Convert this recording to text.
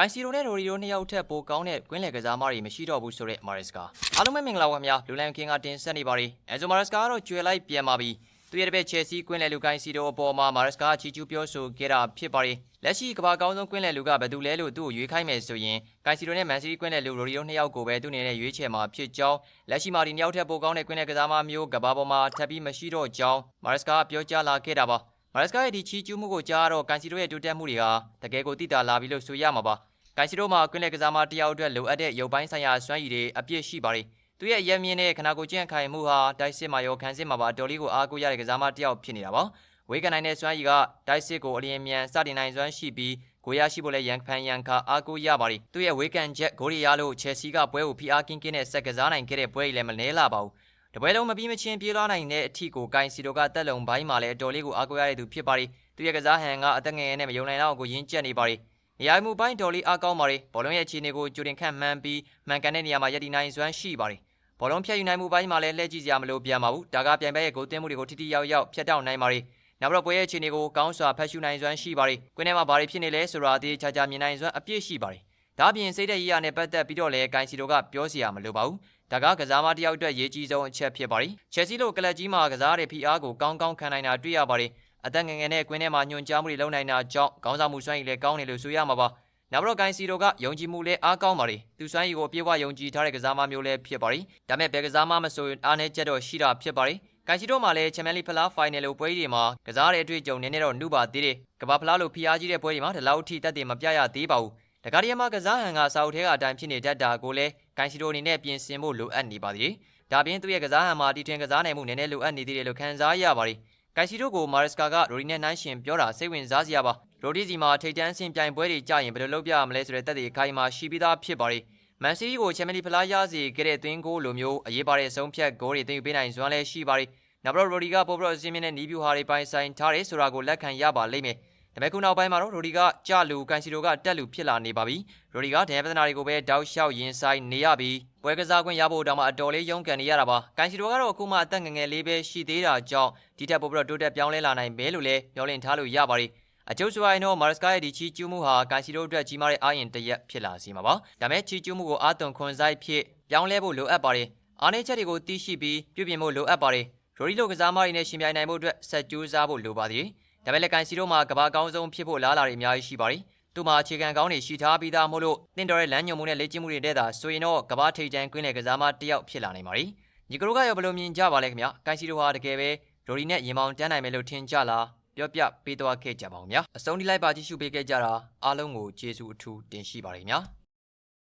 ကိုင်စီရိုနဲ့ရိုရီတို့နှစ်ယောက်ထက်ပိုကောင်းတဲ့ကွင်းလယ်ကစားမတွေမရှိတော့ဘူးဆိုတဲ့မာရက်စကာအားလုံးပဲမင်္ဂလာပါခင်ဗျာလူလန်ကင်းကတင်ဆက်နေပါရီအဲဇိုမာရက်စကာကတော့ကျွယ်လိုက်ပြန်ပါပြီသူရဲ့တပည့်ချယ်ဆီကွင်းလယ်လူကိုင်စီရိုအပေါ်မှာမာရက်စကာချီကျူးပြောဆိုခဲ့တာဖြစ်ပါရီလက်ရှိကမ္ဘာကောင်းဆုံးကွင်းလယ်လူကဘယ်သူလဲလို့သူ့ကိုရွေးခိုင်းမယ်ဆိုရင်ကိုင်စီရိုနဲ့မန်စီးတီးကွင်းလယ်လူရိုရီတို့နှစ်ယောက်ကိုပဲသူ့အနေနဲ့ရွေးချယ်မှာဖြစ်ကြောင်းလက်ရှိမှာဒီနှစ်ယောက်ထက်ပိုကောင်းတဲ့ကွင်းလယ်ကစားမမျိုးကမ္ဘာပေါ်မှာထပ်ပြီးမရှိတော့ကြောင်းမာရက်စကာကပြောကြားလာခဲ့တာပါ မာရက်စကာရဲ့ဒီချီကျူးမှုကိုကြားတော့ကန်စီရိုရဲ့တိုးတက်မှုတွေဟာတကယ်ကိုတိတာလာပြီလို့ဆိုရမှာပါ။ကန်စီရိုမှာကွင်းလယ်ကစားမတစ်ယောက်အတွက်လိုအပ်တဲ့ရုပ်ပိုင်းဆိုင်ရာစွမ်းရည်တွေအပြည့်ရှိပါတယ်။သူရဲ့အရက်မြင့်တဲ့ခနာကိုကျင့်ခိုင်မှုဟာတိုက်စစ်မှာရောခန်းစစ်မှာပါအတော်လေးကိုအားကိုးရတဲ့ကစားမတစ်ယောက်ဖြစ်နေတာပါ။ဝေးကန်နိုင်တဲ့စွမ်းရည်ကတိုက်စစ်ကိုအလျင်မြန်စတင်နိုင်စွမ်းရှိပြီးကိုရရှိဖို့လည်းရန်ဖန်ရန်ခါအားကိုးရပါတယ်။သူရဲ့ဝေးကန်ချက်ဂိုးရီယာလို့ချယ်ဆီကပွဲကိုဖိအားကင်းကင်းနဲ့ဆက်ကစားနိုင်ခဲ့တဲ့ပွဲကြီးလည်းမနှဲလာပါဘူး။ တပွဲလုံးမပြီးမချင်းပြေးလွှားနိုင်တဲ့အထီကိုကိုင်စီတိုကတက်လုံဘိုင်းမှာလည်းအတော်လေးကိုအားကိုးရတဲ့သူဖြစ်ပါရီသူရဲ့ကစားဟန်ကအသက်ငယ်နဲ့မယုံနိုင်တော့ကိုရင်းကျက်နေပါရီနေရာမှုပိုင်းတော်လေးအားကောင်းပါရီဘောလုံးရဲ့အခြေအနေကိုကြိုတင်ခန့်မှန်းပြီးမှန်ကန်တဲ့နေရာမှာရည်တည်နိုင်စွမ်းရှိပါရီဘောလုံးဖြတ်ယူနိုင်မှုပိုင်းမှာလည်းလှည့်ကြည့်စရာမလိုပြန်ပါဘူးဒါကပြိုင်ပွဲရဲ့ဂိုးသွင်းမှုတွေကိုထိထိရောက်ရောက်ဖြတ်တောက်နိုင်ပါရီနောက်တော့ပွဲရဲ့အခြေအနေကိုကောင်းစွာဖတ်ရှုနိုင်စွမ်းရှိပါရီကွင်းထဲမှာဘာတွေဖြစ်နေလဲဆိုတာအသေးချာချာမြင်နိုင်စွမ်းအပြည့်ရှိပါရီ ဒါအပြင်စိတ်သက်ရေးရနဲ့ပတ်သက်ပြီးတော့လည်းကိုင်စီတိုကပြောစရာမလိုပါဘူးဒါကကစားမတစ်ယောက်အတွက်ရေးကြီးဆုံးအချက်ဖြစ်ပါရီချယ်ဆီလိုကလပ်ကြီးမှာကစားတဲ့ဖိအားကိုကောင်းကောင်းခံနိုင်တာတွေ့ရပါရီအသက်ငယ်ငယ်နဲ့ကွင်းထဲမှာညွန်ကြားမှုတွေလုပ်နိုင်တာကြောင့်ခေါင်းဆောင်မှုစွမ်းရည်လည်းကောင်းတယ်လို့ဆိုရမှာပါနောက်တော့ဂိုင်စီတိုကယုံကြည်မှုလည်းအားကောင်းပါရီသူစွမ်းရည်ကိုအပြည့်အဝယုံကြည်ထားတဲ့ကစားမမျိုးလည်းဖြစ်ပါရီဒါမဲ့ဘယ်ကစားမမဆိုရင်အားနည်းချက်တော့ရှိတာဖြစ်ပါရီဂိုင်စီတိုမှာလည်းချန်ပီယံလိဖလားဖိုင်နယ်လိုပွဲတွေမှာကစားတဲ့အတွေ့အကြုံနည်းနည်းတော့နှုပါသေးတယ်ကမ္ဘာဖလားလိုဖိအားကြီးတဲ့ပွဲတွေမှာဒီလောက်ထိတက်တယ်မပြရသေးပါဘူး တကားဒီယမ်မှာကစားဟန်ကစာအုပ်ထဲကအတိုင်းဖြစ်နေတတ်တာကိုလည်းဂိုင်စီတိုအနေနဲ့ပြင်ဆင်ဖို့လိုအပ်နေပါသေးတယ်။ဒါပြင်သူ့ရဲ့ကစားဟန်မှာတီထွင်ကစားနိုင်မှုနည်းနည်းလိုအပ်နေသေးတယ်လို့ခန်းစားရပါတယ်။ဂိုင်စီတိုကိုမာရက်စကာကရိုဒီနဲ့နှိုင်းရှင်ပြောတာစိတ်ဝင်စားစရာပါ။ရိုဒီစီမှာထိတ်တန်းဆင်ပြိုင်ပွဲတွေကြာရင်ဘယ်လိုလုပ်ပြရမလဲဆိုတဲ့တက်တဲ့အခိုင်အမာရှိပြီးသားဖြစ်ပါတယ်။မန်စီးတီးကိုချန်ပီယံလိဖလားရစေခဲ့တဲ့သွင်းဂိုးလိုမျိုးအရေးပါတဲ့အဆုံးဖြတ်ဂိုးတွေတင်ယူပေးနိုင်စွမ်းလည်းရှိပါတယ်။နောက်တော့ရိုဒီကပိုပရော့အစင်းမြင့်တဲ့နီးဗျူဟာတွေပိုင်ဆိုင်ထားတယ်ဆိုတာကိုလက်ခံရပါလိမ့်မယ်။ ဒါပေမဲ့ခုနောက်ပိုင်းမှာတော့ရိုဒီကကြလူကန်စီတိုကတက်လူဖြစ်လာနေပါပြီ။ရိုဒီကဒဏ်ရာပြဿနာတွေကိုပဲတောက်လျှောက်ရင်ဆိုင်နေရပြီးပွဲကစားခွင့်ရဖို့တောင်မှအတော်လေးရုန်းကန်နေရတာပါ။ကန်စီတိုကတော့အခုမှအသက်ငယ်ငယ်လေးပဲရှိသေးတာကြောင့်ဒီထက်ပိုပြီးတော့တိုးတက်ပြောင်းလဲလာနိုင်မယ်လို့လည်းမျှော်လင့်ထားလို့ရပါတယ်။အကျုပ်ဆိုရင်တော့မာရက်စကာရဲ့ဒီချီကျူးမှုဟာကန်စီတိုအတွက်ကြီးမားတဲ့အားရင်တရက်ဖြစ်လာစေမှာပါ။ဒါပေမဲ့ချီကျူးမှုကိုအာသွန်ခွန်ဆိုင်ဖြစ်ပြောင်းလဲဖို့လိုအပ်ပါတယ်။အားနည်းချက်တွေကိုသိရှိပြီးပြုပြင်ဖို့လိုအပ်ပါတယ်။ရိုဒီလိုကစားမတွေနဲ့ရှင်ပြိုင်နိုင်ဖို့အတွက်ဆက်ကြိုးစားဖို့လိုပါသေးတယ်။ ဒါပေမဲ့လည်းကန်စီတို့မှာကဘာကောင်းဆုံးဖြစ်ဖို့လားလာတွေအများကြီးရှိပါတယ်။သူ့မှာအခြေခံကောင်းတွေရှိထားပြီးသားမို့လို့တင်တော်ရဲ့လမ်းညွှန်မှုနဲ့လေ့ကျင့်မှုတွေတဲ့တာဆိုရင်တော့ကဘာထိတ်တန်းကွင်းလေကစားမတစ်ယောက်ဖြစ်လာနိုင်ပါတယ်။ညီကတို့ကရောဘယ်လိုမြင်ကြပါလဲခင်ဗျာ။ကန်စီတို့ဟာတကယ်ပဲရိုဒီနဲ့ရင်မောင်တန်းနိုင်မယ်လို့ထင်ကြလား။ပြောပြပေးသွားခဲ့ကြပါဦးခင်ဗျာ။အဆုံးထိလိုက်ပါကြည့်ရှုပေးခဲ့ကြတာအားလုံးကိုကျေးဇူးအထူးတင်ရှိပါတယ်ခင်ဗျာ။